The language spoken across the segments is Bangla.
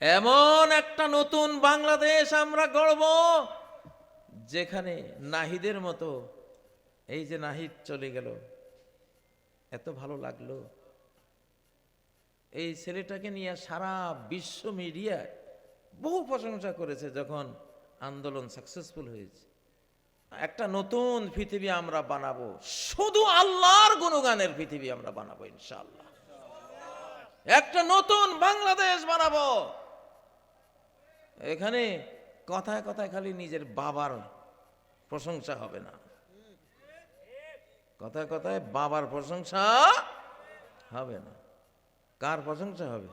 এমন একটা নতুন বাংলাদেশ আমরা গড়ব, যেখানে নাহিদের মতো, এই যে নাহিদ চলে গেল, এত ভালো লাগল। এই ছেলেটাকে নিয়ে সারা বিশ্ব মিডিয়ায় বহু প্রশংসা করেছে যখন আন্দোলন সাকসেসফুল হয়েছে। একটা নতুন পৃথিবী আমরা বানাবো, শুধু আল্লাহর গুণগানের পৃথিবী আমরা বানাবো ইনশাআল্লাহ। একটা নতুন বাংলাদেশ বানাবো। এখানে কথায় কথায় খালি নিজের বাবার প্রশংসা হবে না কথায় কথায় বাবার প্রশংসা হবে না কার প্রশংসা হবে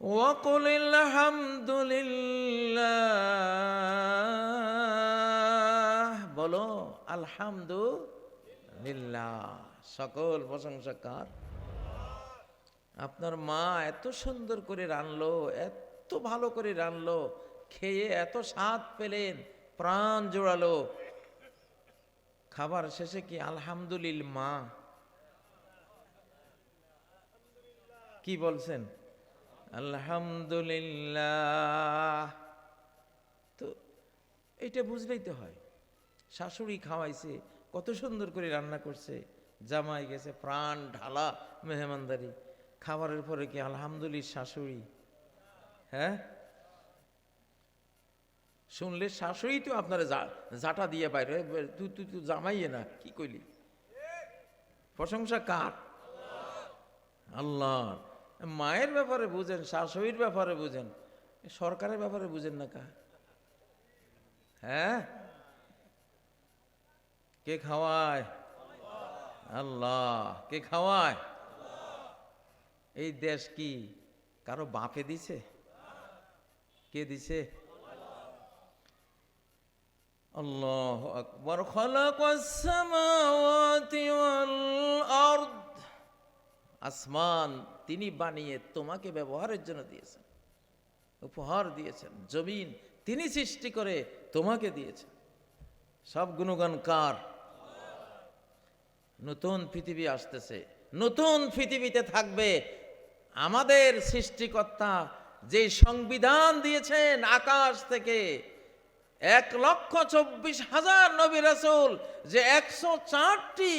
وقل الحمد لله বলো আলহামদুলিল্লাহ সকল প্রশংসা কার আপনার মা এত সুন্দর করে রানলো এত ভালো করে রানলো খেয়ে এত স্বাদ পেলেন, প্রাণ জোড়ালো। খাবার শেষে কি আলহামদুলিল মা কি বলছেন? আলহামদুলিল্লাহ। তো এটা বুঝলেই তো হয়। শাশুড়ি খাওয়াইছে, কত সুন্দর করে রান্না করছে। জামাই গেছে, প্রাণ ঢালা, মেহমানদারি। খাবারের পরে কি আলহামদুলিল্লাহ শাশুড়ি? হ্যাঁ? শুনলে শাশুড়ি তো আপনার জাটা দিয়ে বাইরে তুই তুই তুই জামাইয়ে না, কি কইলি? প্রশংসা কার? আল্লাহ। মায়ের ব্যাপারে বুঝেন, শাশুড়ির ব্যাপারে বুঝেন, সরকারের ব্যাপারে বুঝেন না কা হ্যাঁ? কে খাওয়ায়? আল্লাহ। কে খাওয়ায়? এই দেশ কি কারও বাপে দিছে? কে দিছে? আল্লাহ আকবর। আসমান তিনি বানিয়ে তোমাকে ব্যবহারের জন্য দিয়েছেন। উপহার দিয়েছেন। জমিন তিনি সৃষ্টি করে তোমাকে দিয়েছেন। সব গুণগান কার? নতুন পৃথিবী আসতেছে। নতুন পৃথিবীতে থাকবে আমাদের সৃষ্টিকর্তা যে সংবিধান দিয়েছেন আকাশ থেকে, এক লক্ষ চব্বিশ হাজার নবী রাসূল যে একশো চারটি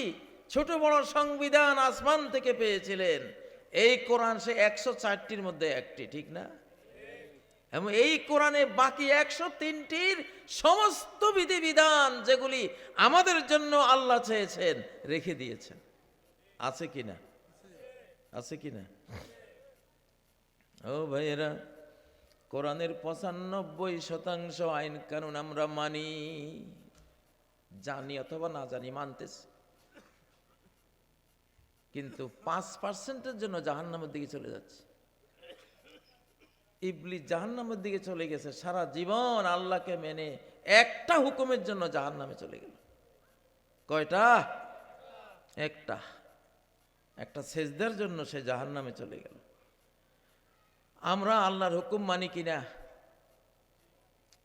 ছোট বড় সংবিধান আসমান থেকে পেয়েছিলেন, এই কোরআন সে একশো চারটির মধ্যে একটি, ঠিক না? এবং এই কোরআনে বাকি একশো তিনটির সমস্ত বিধিবিধান যেগুলি আমাদের জন্য আল্লাহ চেয়েছেন, রেখে দিয়েছেন। আছে কি না? আছে কি না? ও ভাইয়েরা, কোরআনের পঁচানব্বই শতাংশ আইন কানুন আমরা মানি, জানি অথবা না জানি, মানতেছি। কিন্তু পাঁচ পার্সেন্টের জন্য জাহান্নামের দিকে চলে যাচ্ছে। ইবলি জাহান্নামের দিকে চলে গেছে, সারা জীবন আল্লাহকে মেনে একটা হুকুমের জন্য জাহান্নামে চলে গেল। কয়টা? একটা। একটা সেজদার জন্য সে জাহান্নামে চলে গেল। আমরা আল্লাহর হুকুম মানি কিনা?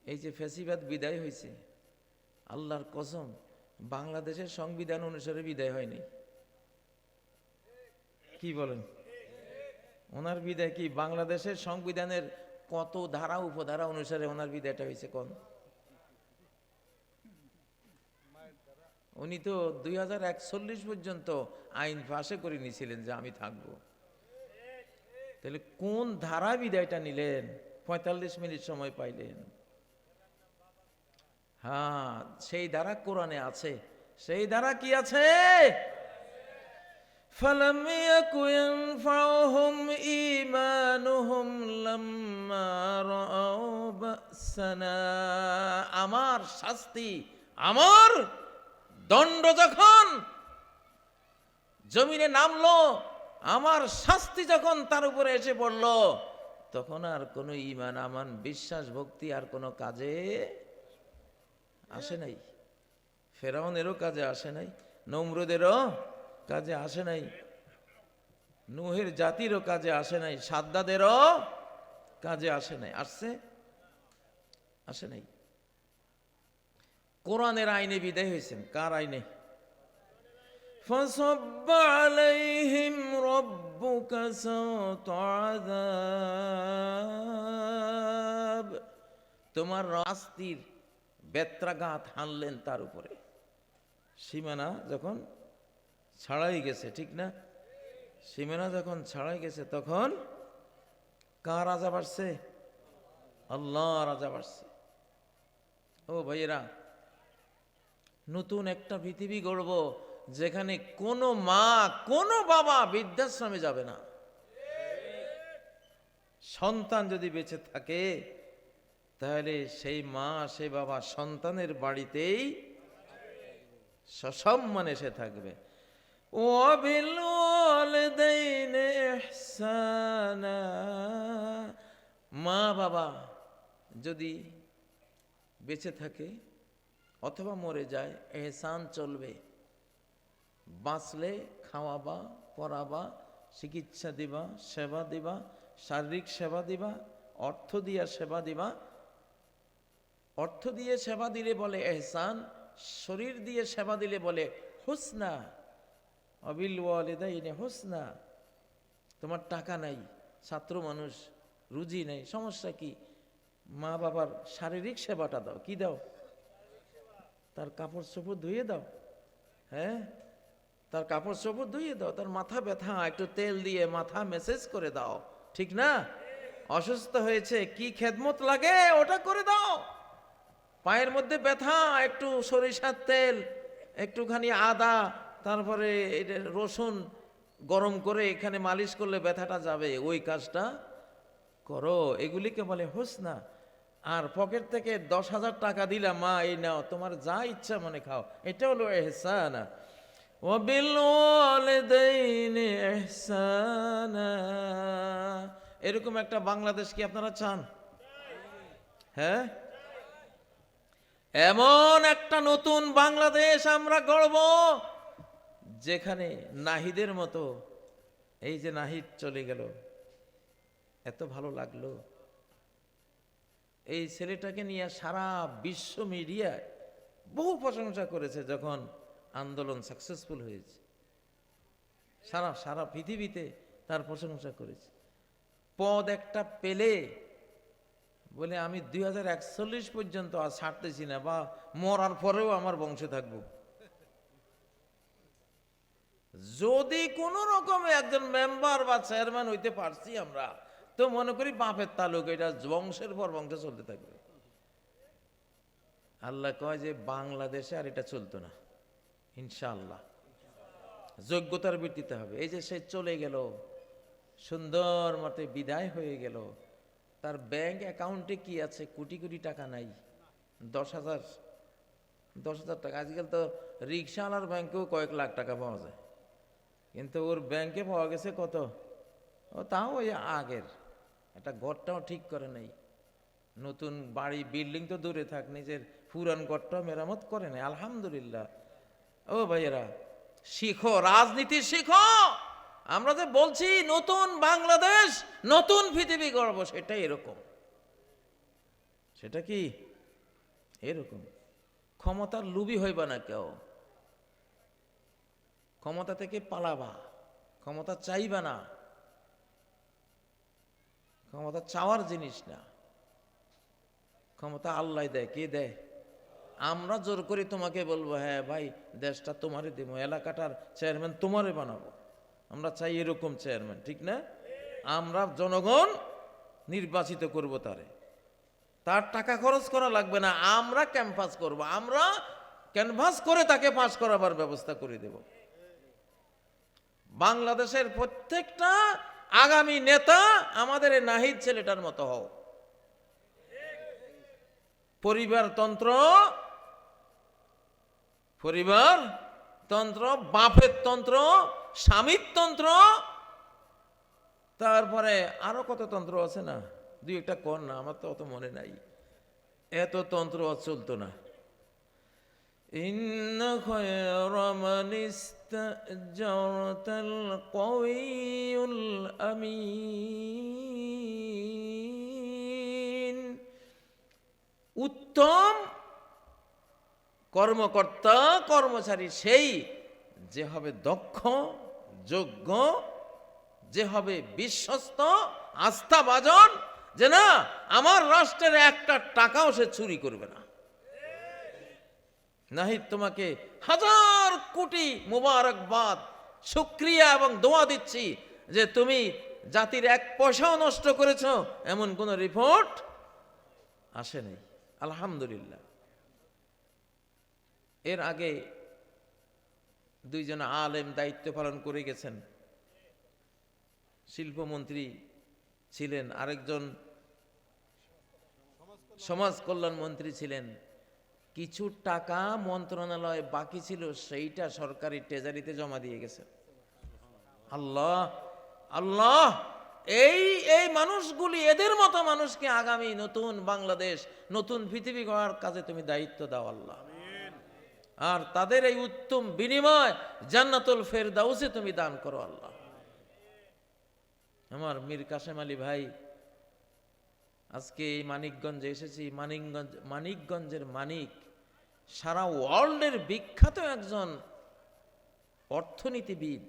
এই যে ফেসিবাদ বিদায় হয়েছে, আল্লাহর কসম, বাংলাদেশের সংবিধান অনুসারে বিদায় হয়নি। কি বলেন? ওনার বিদায় কি বাংলাদেশের সংবিধানের কত ধারা, উপধারা অনুসারে ওনার বিদায়টা হয়েছে কোন? উনি তো দুই হাজার একচল্লিশ পর্যন্ত আইন পাশে করে নিয়েছিলেন যে আমি থাকব। তাহলে কোন ধারা বিদায়টা নিলেন পঁয়তাল্লিশ মিনিট সময় পাইলেন হ্যাঁ সেই ধারা কোরআনে আছে সেই ধারা কি আছে فلم يك ينفعهم إيمانهم لما رأوا بأسنا আমার শাস্তি আমার দণ্ড যখন জমিনে নামলো আমার শাস্তি যখন তার উপরে এসে পড়ল, তখন আর কোনো ইমান আমান, বিশ্বাস, ভক্তি আর কোনো কাজে আসে নাই। ফেরাউনেরও কাজে আসে নাই, নমরুদেরও কাজে আসে নাই, নুহের জাতিরও কাজে আসে নাই, সাদ্দাদেরও কাজে আসে নাই, আসছে, আসে নাই। কোরআনের আইনে বিদায় হয়েছেন, কার আইনে? فصب عليهم ربك سوط عذاب তোমার রাস্তির বেত্রাঘাত হানলেন তার উপরে সীমানা যখন ছাড়াই গেছে ঠিক না সীমানা যখন ছাড়াই গেছে তখন কার রাজা বাড়ছে আল্লাহ রাজা বাড়ছে ও ভাইয়েরা নতুন একটা পৃথিবী গড়ব যেখানে কোনো মা, কোনো বাবা বৃদ্ধাশ্রমে যাবে না। সন্তান যদি বেঁচে থাকে, তাহলে সেই মা, সেই বাবা সন্তানের বাড়িতেই সসম্মানে সে থাকবে। মা, বাবা যদি বেঁচে থাকে অথবা মরে যায়, এহসান চলবে। বাঁচলে খাওয়াবা, পড়াবা, চিকিৎসা দিবা, সেবা দিবা, শারীরিক সেবা দিবা, অর্থ দিয়া সেবা দিবা। অর্থ দিয়ে সেবা দিলে বলে এহসান, শরীর দিয়ে সেবা দিলে বলে হুসনা। অবিল ওয়ালিদাইনে হুসনা। তোমার টাকা নাই, ছাত্র মানুষ, রুজি নেই, সমস্যা কি? মা বাবার শারীরিক সেবাটা দাও, কি দাও? তার কাপড় চোপড় ধুয়ে দাও হ্যাঁ? তার কাপড় চোপড় ধুয়ে দাও, তার মাথা ব্যথা, একটু তেল দিয়ে মাথা মেসেজ করে দাও। ঠিক না? অসুস্থ হয়েছে, কি খেদমত লাগে? ওটা করে দাও। পায়ের মধ্যে ব্যথা, একটু সরিষার তেল, একটুখানি আদা, তারপরে রসুন গরম করে এখানে মালিশ করলে ব্যথাটা যাবে। ওই কাজটা করো। এগুলিকে বলে হোস না আর পকেট থেকে দশ হাজার টাকা দিলাম, মা, এই নাও, তোমার যা ইচ্ছা মনে খাও। এটা হলো এহসানা। এরকম একটা বাংলাদেশ কি আপনারা চান? হ্যাঁ? এমন একটা নতুন বাংলাদেশ আমরা গড়ব, যেখানে নাহিদের মতো এই যে নাহিদ চলে গেল। এত ভালো লাগল। এই ছেলেটাকে নিয়ে সারা বিশ্ব মিডিয়ায় বহু প্রশংসা করেছে যখন আন্দোলন সাকসেসফুল হয়েছে। সারা সারা পৃথিবীতে তার প্রশংসা করেছে। পদ একটা পেলে বলে, আমি দুই হাজার একচল্লিশ পর্যন্ত আর ছাড়তেছি না বা মরার পরেও আমার বংশে থাকব। যদি কোন রকমে একজন মেম্বার বা চেয়ারম্যান হইতে পারছি আমরা, তো মনে করি বাপের তালুক, এটা বংশের পর বংশে চলতে থাকবে। আল্লাহ কয় যে, বাংলাদেশে আর এটা চলতো না। ইনশাআল্লাহ। যোগ্যতার ভিত্তিতে হবে। এই যে সে চলে গেল, সুন্দর মতে বিদায় হয়ে গেল, তার ব্যাংক অ্যাকাউন্টে কি আছে? কোটি কোটি টাকা নাই। দশ হাজার দশ হাজার টাকা। আজকাল তো রিক্সাওয়ালার ব্যাংকেও কয়েক লাখ টাকা পাওয়া যায়। কিন্তু ওর ব্যাংকে পাওয়া গেছে কত? ও তাও ওই আগের। একটা ঘরটাও ঠিক করে নেই। নতুন বাড়ি, বিল্ডিং তো দূরে থাক, নিজের পুরান ঘরটাও মেরামত করে নাই। আলহামদুলিল্লাহ। ও ভাইয়েরা, শিখো রাজনীতি শিখো। আমরা যে বলছি নতুন বাংলাদেশ, নতুন পৃথিবী গর্ব সেটা এরকম। সেটা কি? এরকম। ক্ষমতার লুবি হইবা না কেউ। ক্ষমতা থেকে পালাবা। ক্ষমতা চাইবা না। ক্ষমতা চাওয়ার জিনিস না। ক্ষমতা আল্লাহ দেয়। কে দেয়? আমরা জোর করে তোমাকে বলব হ্যাঁ ভাই, দেশটা তোমারে দেবো, এলাকাটার চেয়ারম্যান তোমারে বানাবো। আমরা চাই এরকম চেয়ারম্যান ঠিক না? আমরা জনগণ নির্বাচিত করব তারে। তার টাকা খরচ করা লাগবে না, আমরা ক্যাম্পাস করব, আমরা ক্যানভাস করে তাকে পাশ করাবার ব্যবস্থা করে দেব। বাংলাদেশের প্রত্যেকটা আগামী নেতা আমাদের নাহিদ ছেলেটার মতো হও। পরিবারতন্ত্র পরিবার তন্ত্র বাপের তন্ত্র স্বামীর তন্ত্র তারপরে আরো কত তন্ত্র আছে না দুই একটা কর না আমার তো অত মনে নাই এত তন্ত্র আর চলতো না إن خير من استأجرت القوي الأمين উত্তম কর্মকর্তা, কর্মচারী সেই যে হবে দক্ষ, যোগ্য, যে হবে বিশ্বস্ত, আস্থাভাজন, যে না, আমার রাষ্ট্রের একটা টাকাও সে চুরি করবে না। নাহি তোমাকে হাজার কোটি মুবারকবাদ, শুক্রিয়া এবং দোয়া দিচ্ছি যে তুমি জাতির এক পয়সাও নষ্ট করেছ, এমন কোন রিপোর্ট আসেনি। আলহামদুলিল্লাহ। এর আগে দুইজন আলেম দায়িত্ব পালন করে গেছেন। শিল্পমন্ত্রী ছিলেন, আরেকজন সমাজ কল্যাণ মন্ত্রী ছিলেন। কিছু টাকা মন্ত্রণালয় বাকি ছিল, সেইটা সরকারি ট্রেজারিতে জমা দিয়ে গেছে। আল্লাহ আল্লাহ, এই এই মানুষগুলি, এদের মতো মানুষকে আগামী নতুন বাংলাদেশ, নতুন পৃথিবী গড়ার কাজে তুমি দায়িত্ব দাও আল্লাহ। আর তাদের এই উত্তম বিনিময় জান্নাতুল ফেরদাউসে তুমি দান করো আল্লাহ। আমার মীর কাসেম আলী ভাই, আজকে এই মানিকগঞ্জে এসেছি। মানিকগঞ্জ, মানিকগঞ্জের মানিক সারা ওয়ার্ল্ডের বিখ্যাত একজন অর্থনীতিবিদ।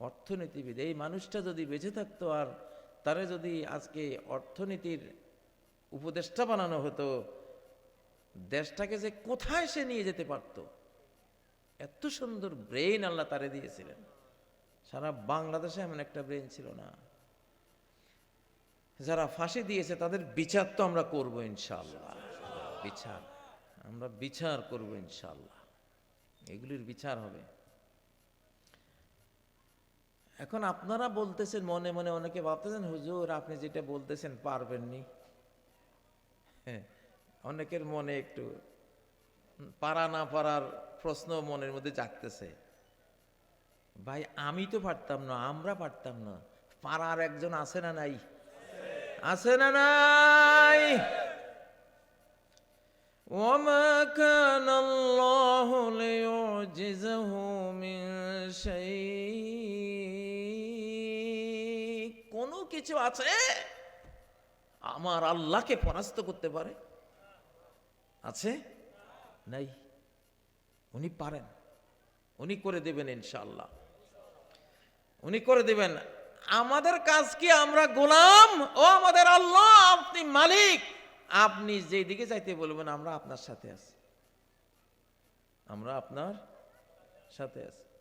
অর্থনীতিবিদ, এই মানুষটা যদি বেঁচে থাকতো আর তারে যদি আজকে অর্থনীতির উপদেষ্টা বানানো হতো দেশটাকে যে কোথায় সে নিয়ে যেতে পারত? এত সুন্দর ব্রেইন আল্লাহ তারে দিয়েছিলেন। সারা বাংলাদেশে এমন একটা ব্রেইন ছিল না। যারা ফাঁসি দিয়েছে, তাদের বিচার তো আমরা করব ইনশাল্লাহ বিচার। আমরা বিচার করব ইনশাল্লাহ এগুলির বিচার হবে। এখন আপনারা বলতেছেন, মনে মনে অনেকে ভাবতেছেন, হুজুর আপনি যেটা বলতেছেন পারবেননি। হ্যাঁ অনেকের মনে একটু পারা না পারার প্রশ্ন মনের মধ্যে জাগতেছে ভাই আমি তো পারতাম না আমরা পারতাম না পারার একজন আছে না নাই আছে না নাই وما كان الله ليعجزه من شيء কোনো কিছু আছে আমার আল্লাহকে পরাস্ত করতে পারে আছে? নাই। উনি পারেন। উনি করে দেবেন ইনশাল্লাহ উনি করে দেবেন। আমাদের কাজ কি আমরা গোলাম? ও আমাদের আল্লাহ, আপনি মালিক। আপনি যেদিকে যাইতে বলবেন, আমরা আপনার সাথে আছি। আমরা আপনার সাথে আছি।